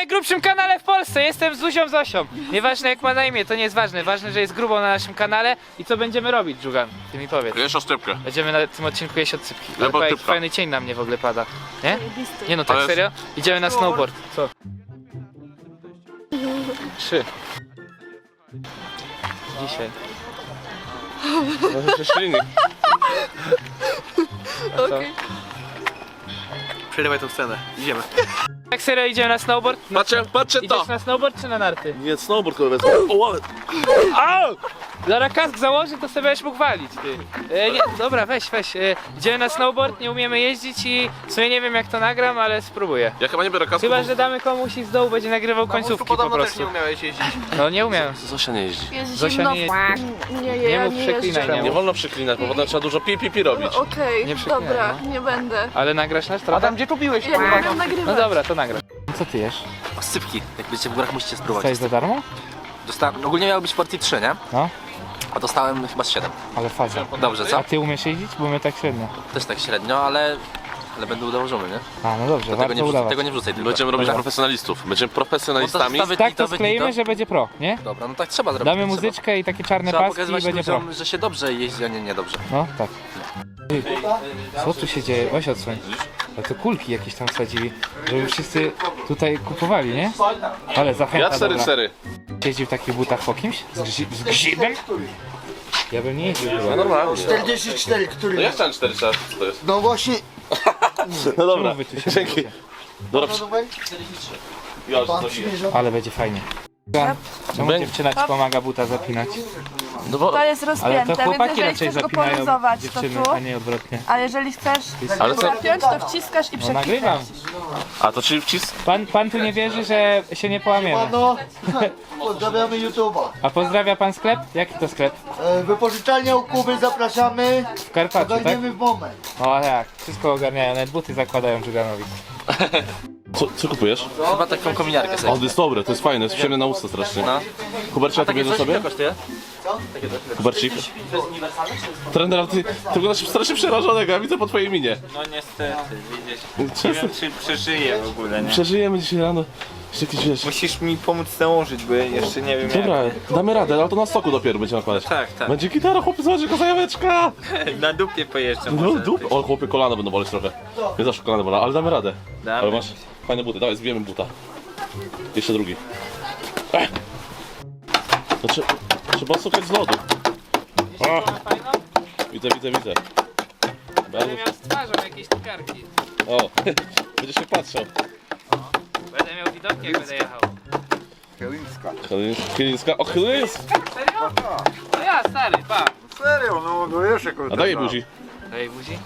najgrubszym kanale w Polsce. Jestem z Zuzią Zosią. Nieważne jak ma na imię, to nie jest ważne. Ważne, że jest grubo na naszym kanale. I co będziemy robić, Dżugan? Ty mi powiedz. Jesz oszczepkę. Będziemy na tym odcinku jeść odsypki. Ale jaki podsypka. fajny cień na mnie w ogóle pada. Nie? Nie no, tak Ale- serio? Idziemy na snowboard. Co? Trzy. Dzisiaj. Może. A co? Przerywaj tą scenę. Idziemy. Tak serio idziemy na snowboard? Na, Patrzcie, patrzcie to! idziesz na snowboard czy na narty? Nie, snowboard kogo wezmę. O, Au! Zaraz kask założy, to sobie będziesz mógł walić, ty. E, nie, dobra, weź, weź. E, idziemy na snowboard, nie umiemy jeździć i w sumie nie wiem jak to nagram, ale spróbuję. Ja chyba nie biorę kasku. Chyba, że damy komuś i z dołu będzie nagrywał końcówki po podobno też prostu. nie umiałeś jeździć. No nie umiem. Zosia nie jeździ. Jest Zosia zimno. nie Nie, nie, Nie ja mów nie przeklinaj, jeżdżę. nie wolno przeklinać, bo potem trzeba dużo pi pi pi robić. Okej, Nie przeklinaj, dobra, no. nie będę. Ale nagrasz nasz trochę? Adam, gdzie tu biłeś? Ja nie umiem No nagrywać. dobra, to nagrasz. Co ty jesz? Sypki, jak będziecie w górach musicie To spróbować. jest za darmo? Dostałem, ogólnie miało być w porcji 3, nie? No. A dostałem chyba z 7. Ale faza. Dobrze, A co? ty umiesz jeździć? Bo my tak średnio. Też tak średnio, ale, ale będę udołożony, nie? A, no dobrze, Tego warto nie, wrzucaj, udawać. tego nie wrzucaj tylko. Będziemy robić Dobra. profesjonalistów. Będziemy profesjonalistami. Bo to Tak to skleimy, to- że będzie pro, nie? Dobra, no tak trzeba zrobić. Damy tak muzyczkę i takie czarne Trzeba, trzeba paski i pokazywać będzie pro. ludziom, że się dobrze jeździ, a nie niedobrze. No, tak. Co tu się dzieje? Weź odsłoń. Ale to kulki jakieś tam wsadzili, żeby wszyscy tutaj kupowali, nie? Ale zachęta, Ja 4 dobra. 4 Jeździł w takich butach po kimś? Z, grzi z grzibem? Ja bym nie jeździł chyba. Normalnie. 44, który. No ja chciałem 4 4 co to jest? No właśnie, No dobra. Czemu wy tu się Dzięki. boicie? Dobra, przy... numer? ja już Pan to przymierza. Ale będzie fajnie. Czemu dziewczyna ci pomaga buta zapinać? No bo... To jest Ale rozpięte, to więc chłopaki jeżeli raczej chcesz go zapinają poluzować, to dziewczyny, tu. a nie odwrotnie. A jeżeli chcesz Ale co? zapiąć, to wciskasz i No nagrywam. A to czyli wcis... Pan, pan tu nie wierzy, że się nie połamiemy. Pano, pozdrawiamy YouTube'a. A pozdrawia pan sklep? Jaki to sklep? E, Wypożyczalnia u Kuby zapraszamy. W Karpaczu, tak? W moment. O tak, wszystko ogarniają, nawet buty zakładają Żuganowi. Co, co kupujesz? Chyba taką kominiarkę O, sobie. to jest dobre, to jest fajne, jest przyjemne na usta strasznie. No. Hubercie, a ty bierzesz sobie? kosztuje? Hubercik? Trener, ty, ty wyglądasz strasznie przerażonego, ja widzę po twojej minie. No niestety, widzisz. Nie wiem czy przeżyję w ogóle, nie? Przeżyjemy dzisiaj rano. Jeszcze jakieś wiesz. Musisz mi pomóc założyć, bo ja jeszcze nie wiem Dobra, damy radę, ale to na stoku dopiero będziemy nakładać. Tak, tak. Będzie gitara, chłopie, zobacz, jaka zajaweczka! jak. Na dupie pojeżdżam No może. dup, o chłopie, kolana będą boleć trochę. Nie zawsze kolana bolą, ale damy radę. Damy. Ale masz fajne buty, dawaj, zbijemy buta. Jeszcze drugi. Ech. To trze trzeba szukać z lodu. O, widzę, widzę, widzę. Bardzo... Będę miał z twarzą jakieś tukarki. O, będziesz się patrzał. Będę miał widoki jak będę jechał. Chylińska, o Chylińsk! Serio? No ja, stary, pa. Serio, no no jeszcze A daj jej buzi. Daj buzi.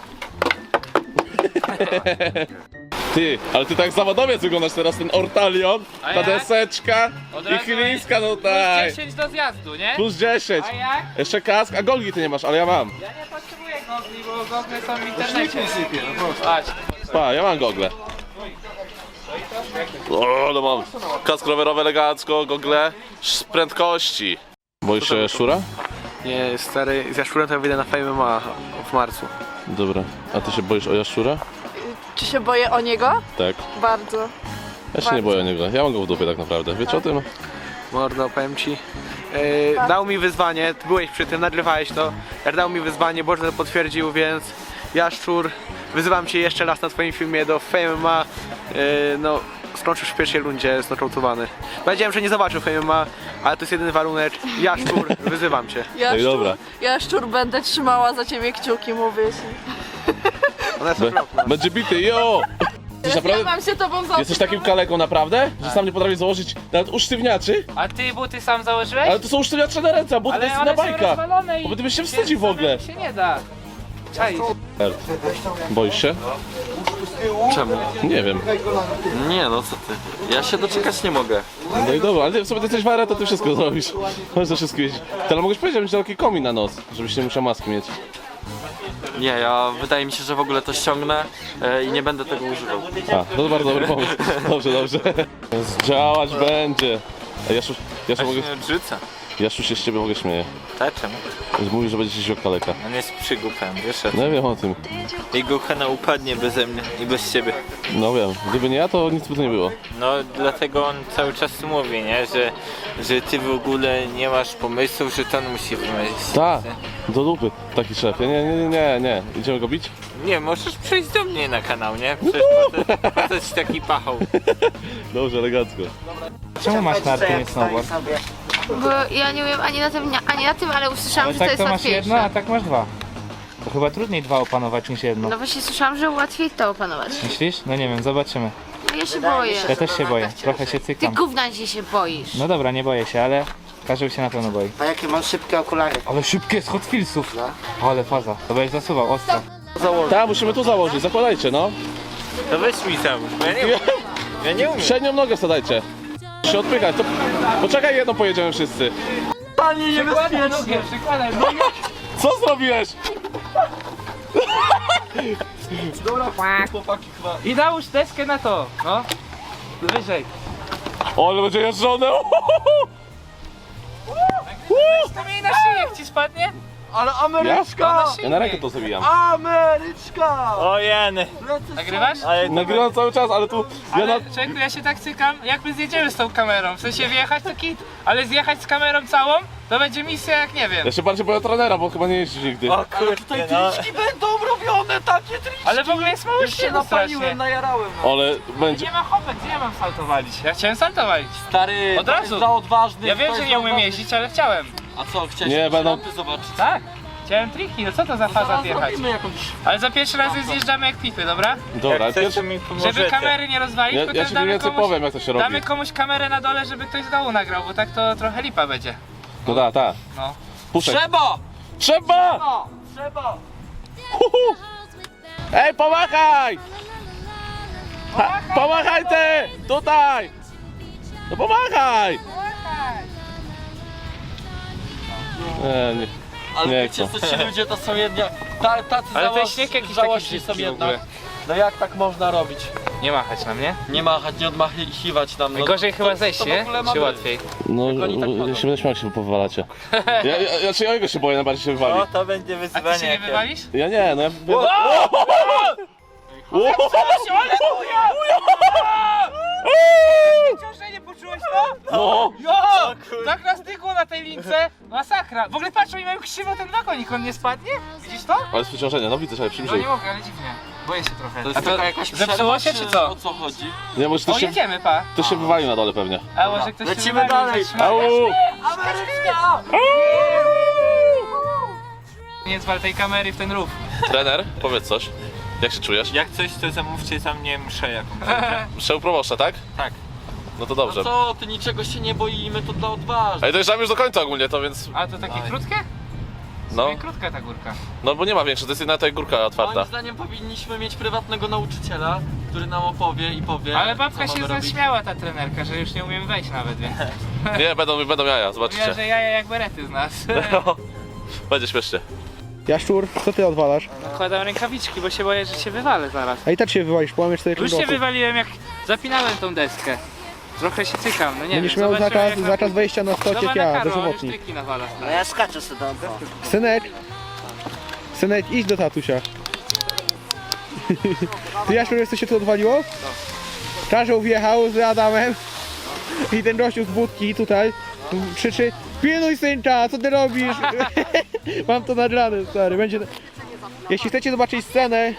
Ty, ale ty tak zawodowiec wyglądasz teraz, ten ortalion, A ta jak? deseczka Od i razu Chylińska, no Plus tak. 10 do zjazdu, nie? Plus 10. A jak? Jeszcze kask, a golgi ty nie masz, ale ja mam. Ja nie potrzebuję gogli, bo gogle są w internecie. Patrz. Pa, ja mam gogle. O, no mam. Kask rowerowy elegancko, gogle z prędkości. Boisz się szura? Nie, stary, z Jaszczurem to ja wyjdę na Fame MMA w marcu. Dobra. A ty się boisz o jaszczura? Czy się boję o niego? Tak. Bardzo. Ja się nie boję o niego. Ja mam go w dupie tak naprawdę. Wiecie o tym? Mordo, powiem ci. E, dał mi wyzwanie, ty byłeś przy tym, nagrywałeś to. Jak dał mi wyzwanie, Boże to potwierdził, więc Jaszczur, wyzywam cię jeszcze raz na twoim filmie do Fame MMA. E, no, skończysz w pierwszej rundzie znokautowany. Powiedziałem, że nie zobaczył Fame MMA, ale to jest jedyny warunek. Jaszczur, wyzywam cię. Ja i dobra. Ja szczur będę trzymała za ciebie kciuki, mówię ci. Ona jest Be okropna. będzie bity, jo! Jesteś naprawdę... mam się tobą Jesteś takim kaleką naprawdę? Że sam nie potrafisz założyć nawet usztywniaczy? A ty buty sam założyłeś? Ale to są usztywniacze na ręce, a but to Ale jest one na są bajka. rozwalone i Bo ty byś się wstydził w ogóle. się nie da. Czaj. Boisz się? Czemu? Nie wiem. Nie no, co ty. Ja się doczekać nie mogę. No i dobra, ale ty w sobie ty jesteś wara, to ty wszystko zrobisz. Możesz to wszystko wiedzieć. Ty, ale mogłeś powiedzieć, że taki komin na nos, żebyś nie musiał maski mieć. Nie, ja wydaje mi się, że w ogóle to ściągnę e, i nie będę tego używał. A, to bardzo dobry pomysł. Dobrze, dobrze. Działać będzie. A Jaszu, Jaszu mogę... Właśnie odrzuca. Jaszczu się z ciebie w ogóle śmieje. Tak, czemu? Mówi, że będzie się kaleka. On jest przygupem, wiesz? o tym? No wiem o tym. Jego kanał upadnie beze mnie i bez ciebie. No wiem. Gdyby nie ja, to nic by to nie było. No dlatego on cały czas mówi, nie? Że, że ty w ogóle nie masz pomysłów, że to on musi wymyślić. Tak, do lupy taki szef. Nie, nie, nie, nie, nie. Idziemy go bić? Nie, możesz przyjść do mnie na kanał, nie? Przecież po co- po co ci taki pachał? Dobrze, elegancko. Czemu masz narty, nie snowboard? Bo ja nie umiem ani na tym, ani na tym, ale usłyszałam, Ale że to tak jest to masz łatwiejsze. jedno, a tak masz dwa. To chyba trudniej dwa opanować niż jedno. No właśnie słyszałam, że łatwiej to opanować. Myślisz? No nie wiem, zobaczymy. No ja się boję. Ja też się boję, trochę się Ty cykam. gówna dzisiaj się boisz. No dobra, nie boję się, ale każdy się na pewno boi. A jakie mam szybkie okulary? Ale szybkie z Hot Wheelsów. Ale faza. To będziesz zasuwał, ostro. Tak, musimy tu założyć. Zakładajcie, no. To weź mi bo ja nie umiem. Ja nie umiem. Przednią nogę wsadajcie. Się odpychać. To... Poczekaj, jedno pojedziemy wszyscy. Przykładaj nogę, przykładaj nogę. Co zrobiłeś? I nałóż deskę na to, no. Wyżej. O, ale będzie jeżdżone. To mi na szyję jak ci spadnie. Ale Ja? Ameryczka! Ja na rękę to zabijam. Ameryczka! O Jany, Nagrywasz? ale to Nagrywam cały czas, ale tu... Ja na... Ale człowieku, ja się tak cykam, jakby zjedziemy z tą kamerą. W sensie wyjechać to kit, ale zjechać z kamerą całą, to będzie misja jak nie wiem. Ja się bardziej boję trenera, bo chyba nie jeździsz nigdy. O kurde, no. będą robione takie triki! Ale w ogóle jest mało śniegu strasznie. najarałem. Ale będzie... Nie ma hopek, gdzie ja mam saltowalić? Ja chciałem saltować. Stary, Od razu. za odważny. Ja wiem, że nie umiem jeździć, ale chciałem. A co, chciałeś Nie, jakieś będą- rampy zobaczyć? Tak. Chciałem triki, no co to za faza Zaraz zjechać? zrobimy jakąś... Ale za pierwszy raz zjeżdżamy jak pipy, dobra? Dobra, Jak chcesz, pierwszy... to mi Żeby kamery nie rozwalić, Ja, potem ja ci mniej damy, więcej komuś, powiem, jak to się robi. damy komuś kamerę na dole, żeby ktoś z dołu nagrał, bo tak to trochę lipa będzie. No da, ta. No. Puszek. Trzeba! Trzeba! Trzeba! Huhu! Ej, pomachaj! Ha, pomachaj ty! Tutaj! No pomachaj! Nie, nie. Ale Nie wiecie chcę. co, ci ludzie to są jednak... Ta, tacy Ale ten założ- śnieg jakiś żałośni taki są brzydki w ogóle. jednak. No jak tak można robić? Nie machać na mnie. Nie machać, nie odmachiwać nam. No, Najgorzej to- chyba to- zejść, to w nie? ogóle Czy łatwiej? No, Jak oni tak ja chodzą. się będę śmiał, jak się powalacie. Ja, ja, ja, ja jego się boję, najbardziej się wywali. O, to będzie A wyzwanie. ty się nie jakie- wywalisz? Ja nie, no ja... Ciąże nie poczułeś to? No! Jo! Tak nas tykło na tej lince. Masakra. W ogóle patrz, oni mają krzywo ten wagonik, on nie spadnie? Widzisz to? Ale z przeciążenia, no widzę, że No przybliżej. nie mogę, ale dziwnie. Boję się trochę. To jest A to taka jakaś zepsuło się, czy co? O co chodzi? Nie, może O, ktoś się, jedziemy, pa. ktoś się wywalił na dole pewnie. A może ktoś się Lecimy wywalił, dalej. zatrzyma- Au! Nie zwal tej kamery w ten rów. Trener, powiedz coś. Jak się czujesz? Jak coś, to zamówcie za mnie mszę jakąś. Szef proboszcza, tak? Tak. No to No dobrze. co, ty niczego się nie boimy, to dla odważnych. Ej, dojeżdżamy już do końca ogólnie to, więc... A to takie krótkie? No, No. krótka ta górka. no bo nie ma większej, to jest jedna ta górka otwarta. Moim zdaniem powinniśmy mieć prywatnego nauczyciela, który nam opowie i powie. Ale babka co się mamy robić. zaśmiała ta trenerka, że już nie umiem wejść nawet, więc. Nie, będą, będą jaja, Mówiła, zobaczycie. że jaja jak berety z nas. Będzie śmiesznie. Jaszczur, co ty odwalasz? Nakładam rękawiczki, bo się boję, że się wywalę zaraz. A i tak się wywalisz, połamiesz sobie Już się wywaliłem jak zapinałem tą deskę. Trochę się cykam, no nie Będziesz wiem. miał zobaczymy, zakaz, jak na- zakaz wejścia na Zobacz na ja, Karol, on już nawala. No ja skaczę sobie do Synek, synek, idź do tatusia. Ty Jaszczur, wiesz co się tu odwaliło? Czarzeł wjechał z Adamem i ten gościu z budki tutaj krzyczy Pilnuj synka, co ty robisz? Mam to nagrane, stary, będzie... Jeśli chcecie zobaczyć scenę,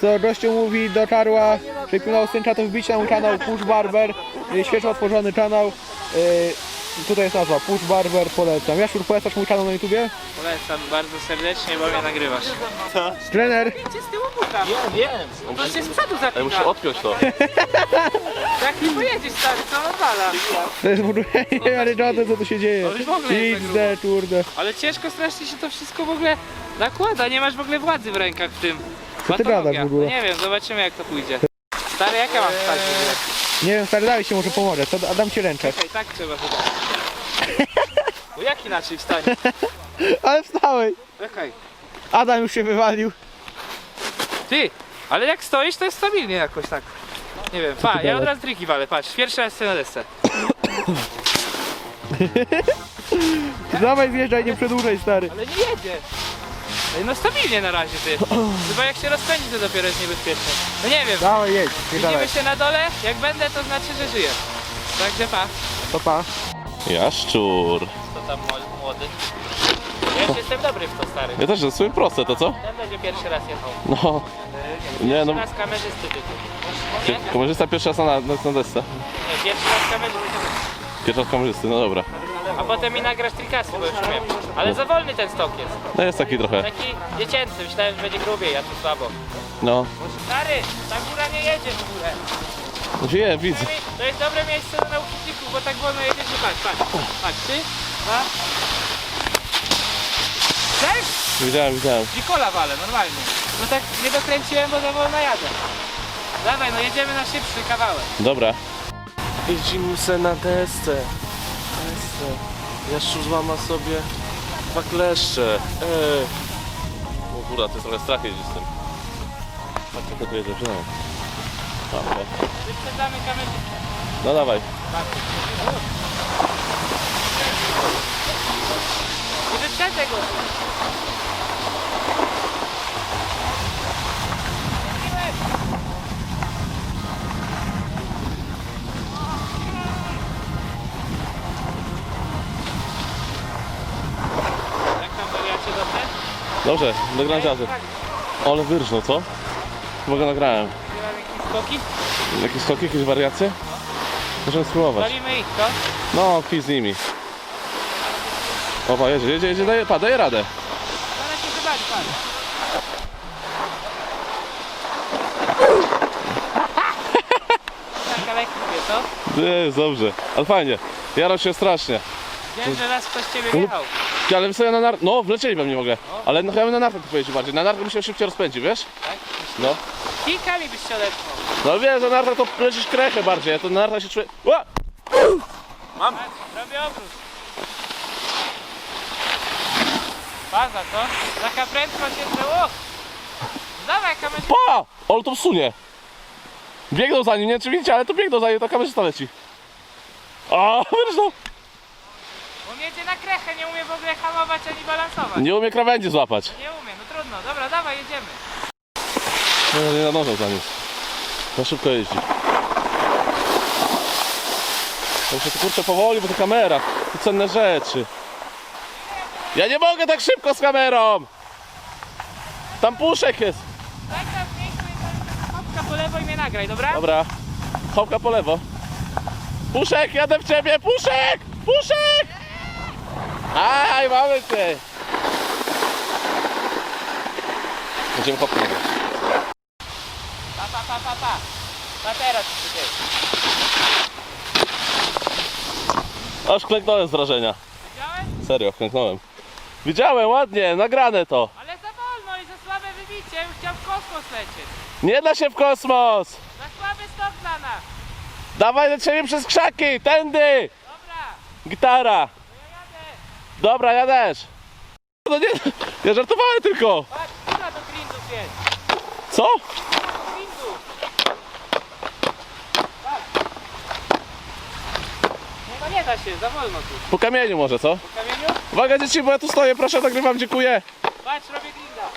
co gościu mówi do Czarła, synka, to wbić na mój kanał Push Barber, y, świeżo otworzony kanał. y, Tutaj jest nazwa Push Barber, polecam. Jaszczur, polecasz mój kanał na YouTubie? Polecam bardzo serdecznie, bo mnie nagrywasz. Trener, Gdzie z tyłu buta? Nie wiem. To się z przodu Ej, zapina. muszę odpiąć to. Jak nie pojedziesz stary, to nawala. to jest w ogóle niewiarygodne co tu się dzieje. To już w ogóle jest tak kurde. Ale ciężko strasznie się to wszystko w ogóle nakłada, nie masz w ogóle władzy w rękach w tym. Co ty gadasz w ogóle? No nie wiem, zobaczymy jak to pójdzie. Stary, jak ja mam wstać w ogóle? Nie wiem, stary, daj się może pomogę, to dam ci. Czekaj, tak trzeba chyba. Bo jak inaczej wstać? Ale wstałeś. Czekaj. Adam już się wywalił. Ty, ale jak stoisz to jest stabilnie jakoś tak. Nie wiem, pa, ja od razu triki walę, patrz, pierwszy raz chcę na desce. Dawaj zjeżdżaj, nie przedłużaj stary. Ale nie jedzie. Ej, No stabilnie na razie ty. Chyba jak się rozpędzi to dopiero jest niebezpieczne. No nie wiem. Dawaj jedź, Widzimy się na dole. Jak będę to znaczy, że żyję. Także pa. To pa. Jaszczur. To tam mł- młody. Ja już jestem dobry w to stary. Ja też, to jest sobie proste, to co? Ten będzie pierwszy raz jechał. No, Nie, no- Pierwszy raz kamerzysty by tu. Nie? kamerzysta pierwszy raz na, na, na desce. Nie, pierwszy raz kamerzysty. Pierwszy raz kamerzysty, no dobra. A potem mi nagrasz trikasy, bo już umiem. Ale za wolny ten stok jest. No jest taki trochę. Taki dziecięcy, myślałem, że będzie grubiej, a tu słabo. No, Stary, ta góra nie jedzie w górę. wiem, widzę. To jest dobre miejsce do nauczycielków, bo tak wolno jedziesz, że patrz, patrz. Patrz, trzy, dwa. Cześć! Widziałem, widziałem. Dzikola walę, normalnie. No tak nie dokręciłem, bo za wolno jadę. Dawaj, no jedziemy na szybszy kawałek. Dobra. Jeździmy se na desce. Desce. Jaszczur złama sobie dwa kleszcze. Ej. O kurwa, to jest trochę strach jeździć z tym. Jak to tu jedzie, przynajmniej. A, okej. Wyprzedzamy kamerzystę. No dawaj. Nie wyprzedzę go. Jak tam wariacie dobrze? Dobrze, nagram jazzy. Ale wyrżnął, co? Chyba go nagrałem. Jakieś skoki? Jakieś skoki, jakieś wariacje? Możemy spróbować. Walimy ich, to? No, kij z nimi. Opa, jedzie, jedzie, jedzie, daje, pa, daje radę. Zaraz się zobaczy, patrz. Tak, ale kupię, co? Jest dobrze. Ale fajnie. Jarał się strasznie. Wiem, że raz ktoś ciebie wjechał. Ty, Ale sobie na nar... No, wlecieli w ogóle. Ale no, ja bym na nartę tu pojeździł bardziej. Na nartę bym się szybciej rozpędził, wiesz? Tak? No. Kilkami byś się odepchnął. No wiesz, że narta to lecisz krechę bardziej, a to narta się czuje... Ła! Patrz, robię obrót. Baza, co? Taka prędkość jest, że łoch. Dawaj, kamerzysta. Pa! Ale to wsunie. Biegną za nim, nie wiem czy widzicie, ale to biegną za nim, to kamerzysta leci. A, wyrżnął. Jedzie na krechę, nie umie w ogóle hamować ani balansować. Nie umie krawędzi złapać. Nie umie, no trudno. Dobra, dawaj, jedziemy. No, nie nadążał za nim. Za szybko jeździ. Muszę to kurczę powoli, bo to kamera. To cenne rzeczy. Ja nie mogę tak szybko z kamerą! Tam puszek jest. Tak, tak, hopka po lewo i mnie nagraj, dobra? Dobra. Chopka po lewo. Puszek, jadę w ciebie! Puszek! Puszek! Aj, mamy cię! Będziemy nagrać. Pa, pa, pa, pa, pa. Pa teraz dzieje. Aż klęknąłem z wrażenia. Widziałeś? Serio, klęknąłem. Widziałem, ładnie, nagrane to. Ale za wolno i za słabe wybicie. Bym chciał w kosmos lecieć. Nie da się w kosmos! Za słaby stok dla nas. Dawaj lecimy przez krzaki, tędy! Dobra, Gitara! To. Dobra, ja też. No nie, ja żartowałem tylko. Patrz, która do grindów jest. Co? Grindów. Patrz. Nie, no nie da się, za wolno tu. Po kamieniu może, co? Po kamieniu? Uwaga dzieci, bo ja tu stoję, proszę, nagrywam, dziękuję. Patrz, robię grinda.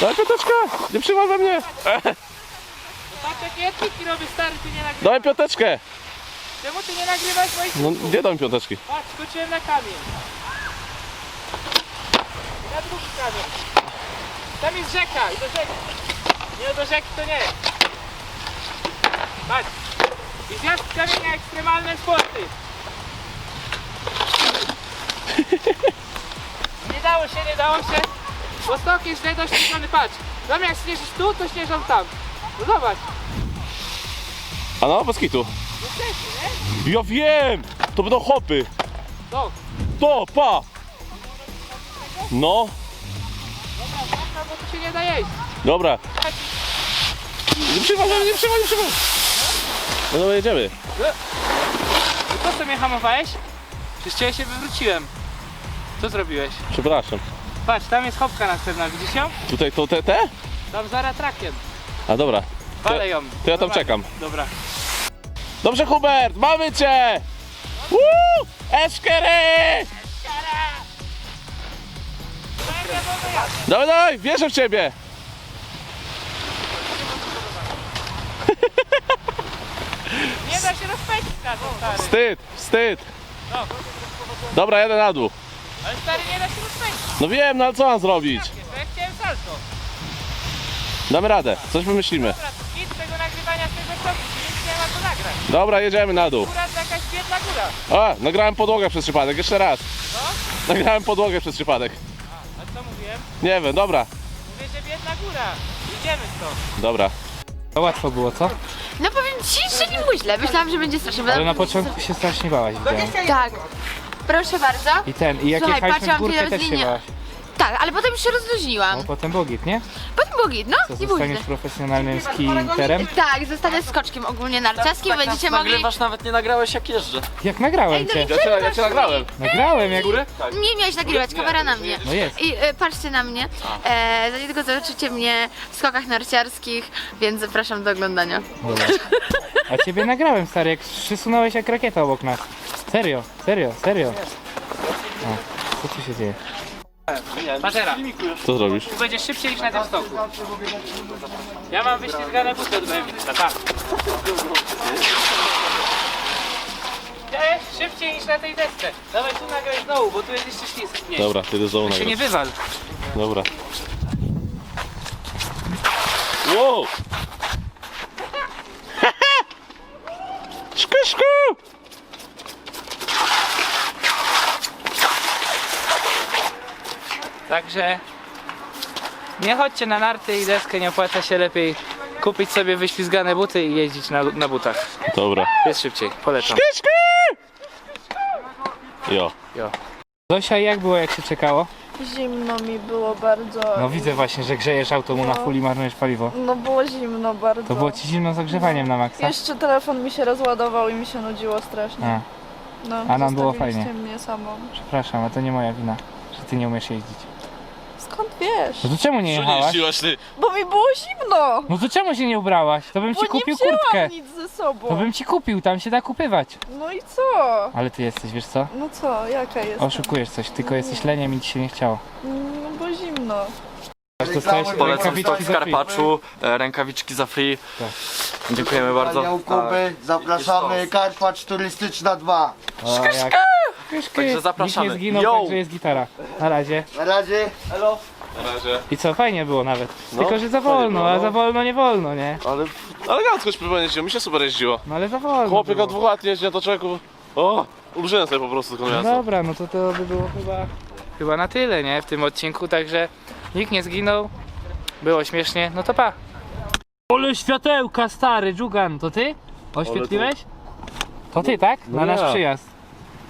Daj piąteczkę, nie przywal we mnie. No patrz, jakie ja triki robię, stary, ty nie nagrywasz. Daj piąteczkę. Czemu ty nie nagrywasz moich No, trików? nie dam piąteczki. Patrz, skoczyłem na kamień. I na drugi kamień. Tam jest rzeka i do rzeki. Nie, do rzeki to nie. Patrz. I zjazd z kamienia ekstremalne sporty. Nie dało się, nie dało się. Bo stok jest źle doświetlony, patrz. Zamiast śnieżyć tu, to śnieżą tam. No zobacz. A no, bez kitu. No? Ja wiem! To będą hopy. To. To, pa! No, Dobra, dobra, bo tu się nie da jeść. dobra. Nie mnie, nie przywal, nie przywal. No dobra, jedziemy. Po co mnie hamowałeś? Przecież ja się wywróciłem. Co zrobiłeś? Przepraszam. Patrz, tam jest chopka następna, widzisz ją? Tutaj to te, te? Tam za ratrakiem. A dobra, Walę ją. to ja tam Dobra. czekam. Dobra. Dobrze, Hubert, mamy cię! Woo! Eszkery! Dawaj, dawaj, wierzę w ciebie! Nie da się rozpędzić na to, stary. Wstyd, wstyd! Dobra, jadę na dół. Ale stary, nie da się rozpędzić. No wiem, no ale co mam zrobić? To ja chciałem salto. Damy radę, coś wymyślimy. Dobra, to nic tego nagrywania z tego stopu, co nagrać. Dobra, jedziemy na dół. Akurat jakaś biedna góra. A, nagrałem podłogę przez przypadek, jeszcze raz. Nagrałem podłogę przez przypadek. A co mówiłem? Nie wiem, dobra, Mówię, że biedna góra. Idziemy stąd. dobra. To łatwo było, co? No powiem ci, że nie było źle. Myślałam, że będzie strasznie. Ale na początku się strasznie bałaś, widziałem. Tak. Proszę bardzo. I ten, i jak Słuchaj, jechaliśmy w patrzyłam, górkę ty też się bałaś. Tak, ale potem się rozluźniłam. No potem był git, nie? Potem było git, no. Było źle. zostaniesz profesjonalnym skiterem? Tak, zostanę skoczkiem ogólnie narciarskim. Będziecie mogli... Nagrywasz, nawet nie nagrałeś jak jeżdżę. Jak nagrałem Ej, no cię? i Ja cię, ja cię nagrałem. Nagrałem jak... Nie miałeś nagrywać, kamera na mnie. No jest. I e, patrzcie na mnie. E, za niedługo zobaczycie mnie w skokach narciarskich, więc zapraszam do oglądania. Dobra. A ciebie nagrałem, stary, jak przysunąłeś jak rakieta obok nas. Serio, serio, serio. O, co tu się dzieje? Patera, Co zrobisz? tu będziesz szybciej niż na tym stoku. Ja mam wyślizgane buty od BMW, tak. Cześć, szybciej niż na tej desce. Dawaj tu nagraj znowu, bo tu jest jeszcze. Nie, Dobra, ty do znowu się nie wywal. Dobra. Wow! Także nie chodźcie na narty i deskę, nie opłaca się lepiej kupić sobie wyślizgane buty i jeździć na, na butach. Dobra. Jest szybciej, polecam. Szku! Jo. Zosia, jak było jak się czekało? Zimno mi było bardzo. No widzę właśnie, że grzejesz auto mu na full i marnujesz paliwo. No było zimno bardzo. To było ci zimno z ogrzewaniem na maksa? Jeszcze telefon mi się rozładował i mi się nudziło strasznie. A, No, A nam było zostawiliście fajnie. mnie samą. przepraszam, a to nie moja wina, że ty nie umiesz jeździć. Skąd wiesz? No to czemu nie jechałaś? jeździłaś ty? Bo mi było zimno! No to czemu się nie ubrałaś? To bym Bo ci nie kupił wzięłam kurtkę. nic ze sobą. To bym ci kupił, tam się da kupywać. No i co? Ale ty jesteś, wiesz co? No co, jaka jest? Oszukujesz coś, tylko jesteś leniem i ci się nie chciało. No bo zimno. Aż dostałeś Polecam stok rękawiczki w za free. Karpaczu, e, rękawiczki za free. Dziękujemy bardzo. Kuby, zapraszamy, Karpacz Turystyczna 2. O, jak... Także zapraszamy. Nikt nie zginął, Yo! także jest gitara. Na razie. Na razie. I co, fajnie było nawet. No, Tylko, że za wolno, było, a no. za wolno nie wolno, nie? Ale elegancko śpiewanie jeździło, mi się super jeździło. No ale za wolno Chłopiek było. od dwóch lat jeździ na to człowieku. O! Ulżyłem sobie po prostu tylko No miasto. dobra, no to to by było chyba, chyba na tyle, nie? W tym odcinku, także nikt nie zginął. Było śmiesznie, no to pa. Ole światełka, stary, Dżugan, to ty? Oświetliłeś? To ty, tak? Na No nasz ja. przyjazd.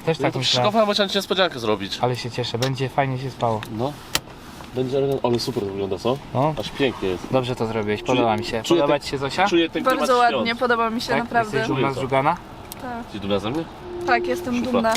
Też Ja tak to myślałem. przyszykowałem, bo chciałem ci niespodziankę zrobić. Ale się cieszę, będzie fajnie się spało. No. Będzie elegancko. Ale super to wygląda, co? No, Aż pięknie jest. dobrze to zrobiłeś, podoba mi się. czuję Podoba ci się Zosia? Czuję ten klimat Bardzo ładnie, świąt. podoba mi się Tak? naprawdę. Jesteś dumna z Dżugana? Jesteś dumna ze mnie? Tak, jestem Szufla. dumna.